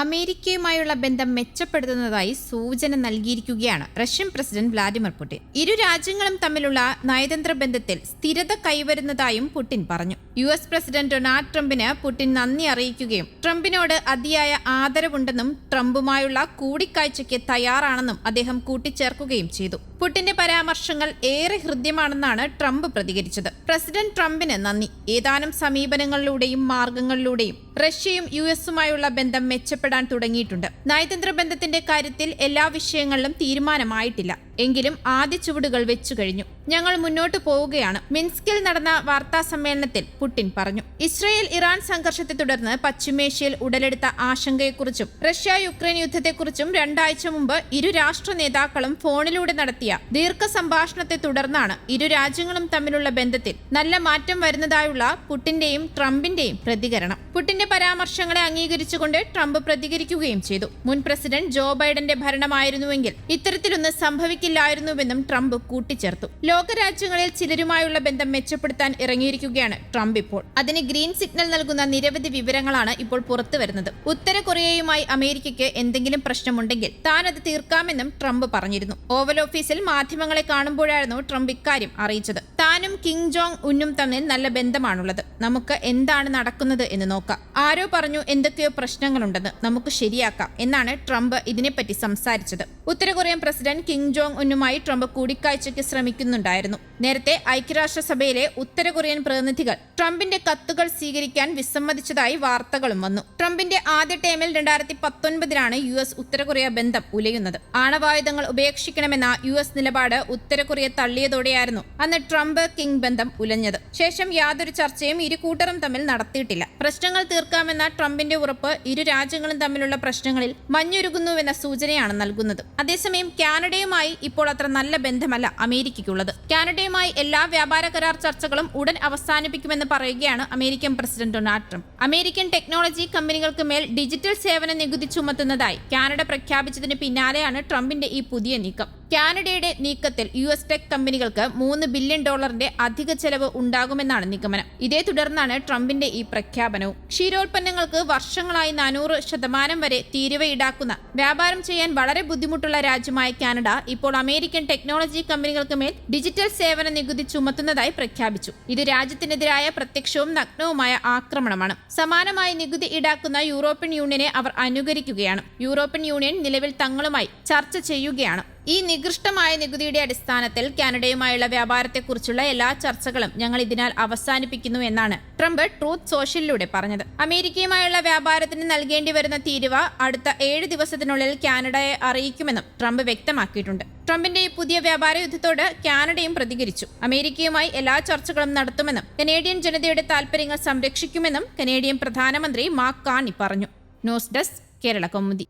അമേരിക്കയുമായുള്ള ബന്ധം മെച്ചപ്പെടുത്തുന്നതായി സൂചന നൽകിയിരിക്കുകയാണ് റഷ്യൻ പ്രസിഡന്റ് വ്ളാഡിമിർ പുടിൻ. ഇരു രാജ്യങ്ങളും തമ്മിലുള്ള നയതന്ത്ര ബന്ധത്തിൽ സ്ഥിരത കൈവരുന്നതായും പുടിൻ പറഞ്ഞു. യു എസ് പ്രസിഡന്റ് ഡൊണാൾഡ് ട്രംപിന് പുടിൻ നന്ദി അറിയിക്കുകയും ട്രംപിനോട് അതിയായ ആദരവുണ്ടെന്നും ട്രംപുമായുള്ള കൂടിക്കാഴ്ചയ്ക്ക് തയ്യാറാണെന്നും അദ്ദേഹം കൂട്ടിച്ചേർക്കുകയും ചെയ്തു. പുടിന്റെ പരാമർശങ്ങൾ ഏറെ ഹൃദ്യമാണെന്നാണ് ട്രംപ് പ്രതികരിച്ചത്. പ്രസിഡന്റ് ട്രംപിന് നന്ദി. ഏതാനും സമീപനങ്ങളിലൂടെയും മാർഗങ്ങളിലൂടെയും റഷ്യയും യു എസുമായുള്ള ബന്ധം മെച്ചപ്പെടാൻ തുടങ്ങിയിട്ടുണ്ട്. നയതന്ത്ര ബന്ധത്തിന്റെ കാര്യത്തിൽ എല്ലാ വിഷയങ്ങളിലും തീരുമാനമായിട്ടില്ല. എങ്കിലും ആദ്യ ചുവടുകൾ വെച്ചു കഴിഞ്ഞു. ഞങ്ങൾ മുന്നോട്ട് പോവുകയാണ്. മിൻസ്കിൽ നടന്ന വാർത്താ സമ്മേളനത്തിൽ പുടിൻ പറഞ്ഞു. ഇസ്രയേൽ ഇറാൻ സംഘർഷത്തെ തുടർന്ന് പശ്ചിമേഷ്യയിൽ ഉടലെടുത്ത ആശങ്കയെക്കുറിച്ചും റഷ്യ യുക്രൈൻ യുദ്ധത്തെക്കുറിച്ചും രണ്ടാഴ്ച മുമ്പ് ഇരു രാഷ്ട്ര നേതാക്കളും ഫോണിലൂടെ നടത്തിയ ദീർഘ സംഭാഷണത്തെ തുടർന്നാണ് ഇരു രാജ്യങ്ങളും തമ്മിലുള്ള ബന്ധത്തിൽ നല്ല മാറ്റം വരുന്നതായുള്ള പുടിന്റെയും ട്രംപിന്റെയും പ്രതികരണം. പുടിന്റെ പരാമർശങ്ങളെ അംഗീകരിച്ചുകൊണ്ട് ട്രംപ് പ്രതികരിക്കുകയും ചെയ്തു. മുൻ പ്രസിഡന്റ് ജോ ബൈഡന്റെ ഭരണമായിരുന്നുവെങ്കിൽ ഇത്തരത്തിലൊന്ന് സംഭവിക്കില്ലായിരുന്നുവെന്നും ട്രംപ് കൂട്ടിച്ചേർത്തു. ലോകരാജ്യങ്ങളിൽ ചിലരുമായുള്ള ബന്ധം മെച്ചപ്പെടുത്താൻ ഇറങ്ങിയിരിക്കുകയാണ് ട്രംപ് ഇപ്പോൾ. അതിന് ഗ്രീൻ സിഗ്നൽ നൽകുന്ന നിരവധി വിവരങ്ങളാണ് ഇപ്പോൾ പുറത്തു വരുന്നത്. ഉത്തര കൊറിയയുമായി അമേരിക്കയ്ക്ക് എന്തെങ്കിലും പ്രശ്നമുണ്ടെങ്കിൽ താൻ അത് തീർക്കാമെന്നും ട്രംപ് പറഞ്ഞിരുന്നു. ഓവൽ ഓഫീസിൽ മാധ്യമങ്ങളെ കാണുമ്പോഴായിരുന്നു ട്രംപ് ഇക്കാര്യം അറിയിച്ചത്. താനും കിങ് ജോങ് ഉന്നും തമ്മിൽ നല്ല ബന്ധമാണുള്ളത്. നമുക്ക് എന്താണ് നടക്കുന്നത് എന്ന് നോക്കാം. ആരോ പറഞ്ഞു എന്തൊക്കെയോ പ്രശ്നങ്ങളുണ്ടെന്ന് നമുക്ക് ശരിയാക്കാം എന്നാണ് ട്രംപ് ഇതിനെപ്പറ്റി സംസാരിച്ചത്. ഉത്തര കൊറിയൻ പ്രസിഡന്റ് കിങ് ജോങ് ഉന്നുമായി ട്രംപ് കൂടിക്കാഴ്ചയ്ക്ക് ശ്രമിക്കുന്നുണ്ടായിരുന്നു. നേരത്തെ ഐക്യരാഷ്ട്രസഭയിലെ ഉത്തര കൊറിയൻ പ്രതിനിധികൾ ട്രംപിന്റെ കത്തുകൾ സ്വീകരിക്കാൻ വിസമ്മതിച്ചതായി വാർത്തകളും വന്നു. ട്രംപിന്റെ ആദ്യ ടൈമിൽ രണ്ടായിരത്തി പത്തൊൻപതിലാണ് യു എസ് ഉത്തര കൊറിയ ബന്ധം ഉലയുന്നത്. ആണവായുധങ്ങൾ ഉപേക്ഷിക്കണമെന്ന യു എസ് നിലപാട് ഉത്തര കൊറിയ തള്ളിയതോടെയായിരുന്നു. അന്ന് ട്രംപ് കിങ് ബന്ധം ഉലഞ്ഞത്. ശേഷം യാതൊരു ചർച്ചയും ഇരു തമ്മിൽ നടത്തിയിട്ടില്ല. പ്രശ്നങ്ങൾ തീർക്കാമെന്ന ട്രംപിന്റെ ഉറപ്പ് ഇരു രാജ്യങ്ങളും തമ്മിലുള്ള പ്രശ്നങ്ങളിൽ മഞ്ഞുരുകുന്നുവെന്ന സൂചനയാണ് നൽകുന്നത്. അതേസമയം കാനഡയുമായി ഇപ്പോൾ അത്ര നല്ല ബന്ധമല്ല അമേരിക്കയ്ക്കുള്ളത്. കാനഡയുമായി എല്ലാ വ്യാപാര കരാർ ചർച്ചകളും ഉടൻ അവസാനിപ്പിക്കുമെന്ന് പറയുകയാണ് American president Donald Trump. American technology കമ്പനികൾക്ക് മേൽ ഡിജിറ്റൽ സേവന നികുതി ചുമത്തുന്നതായി കാനഡ പ്രഖ്യാപിച്ചതിന് പിന്നാലെയാണ് ട്രംപിന്റെ ഈ പുതിയ നീക്കം. കാനഡയുടെ നീക്കത്തിൽ യു എസ് ടെക് കമ്പനികൾക്ക് മൂന്ന് ബില്യൺ ഡോളറിന്റെ അധിക ചെലവ് ഉണ്ടാകുമെന്നാണ് നിഗമനം. ഇതേ തുടർന്നാണ് ട്രംപിന്റെ ഈ പ്രഖ്യാപനവും. ക്ഷീരോത്പന്നങ്ങൾക്ക് വർഷങ്ങളായി നാനൂറ് ശതമാനം വരെ തീരുവ ഈടാക്കുന്ന വ്യാപാരം ചെയ്യാൻ വളരെ ബുദ്ധിമുട്ടുള്ള രാജ്യമായ കാനഡ ഇപ്പോൾ അമേരിക്കൻ ടെക്നോളജി കമ്പനികൾക്ക് മേൽ ഡിജിറ്റൽ സേവന നികുതി ചുമത്തുന്നതായി പ്രഖ്യാപിച്ചു. ഇത് രാജ്യത്തിനെതിരായ പ്രത്യക്ഷവും നഗ്നവുമായ ആക്രമണമാണ്. സമാനമായി നികുതി ഈടാക്കുന്ന യൂറോപ്യൻ യൂണിയനെ അവർ അനുകരിക്കുകയാണ്. യൂറോപ്യൻ യൂണിയൻ നിലവിൽ തങ്ങളുമായി ചർച്ച ചെയ്യുകയാണ്. ഈ നികൃഷ്ടമായ നികുതിയുടെ അടിസ്ഥാനത്തിൽ കാനഡയുമായുള്ള വ്യാപാരത്തെക്കുറിച്ചുള്ള എല്ലാ ചർച്ചകളും ഞങ്ങൾ ഇതിനാൽ അവസാനിപ്പിക്കുന്നു എന്നാണ് ട്രംപ് ട്രൂത്ത് സോഷ്യലിലൂടെ പറഞ്ഞത്. അമേരിക്കയുമായുള്ള വ്യാപാരത്തിന് നൽകേണ്ടി വരുന്ന തീരുവ അടുത്ത ഏഴ് ദിവസത്തിനുള്ളിൽ കാനഡയെ അറിയിക്കുമെന്നും ട്രംപ് വ്യക്തമാക്കിയിട്ടുണ്ട്. ട്രംപിന്റെ ഈ പുതിയ വ്യാപാര യുദ്ധത്തോട് കാനഡയും പ്രതികരിച്ചു. അമേരിക്കയുമായി എല്ലാ ചർച്ചകളും നടത്തുമെന്നും കനേഡിയൻ ജനതയുടെ താൽപര്യങ്ങൾ സംരക്ഷിക്കുമെന്നും കനേഡിയൻ പ്രധാനമന്ത്രി മാക് കാണി പറഞ്ഞു. News desk Kerala Kaumudi.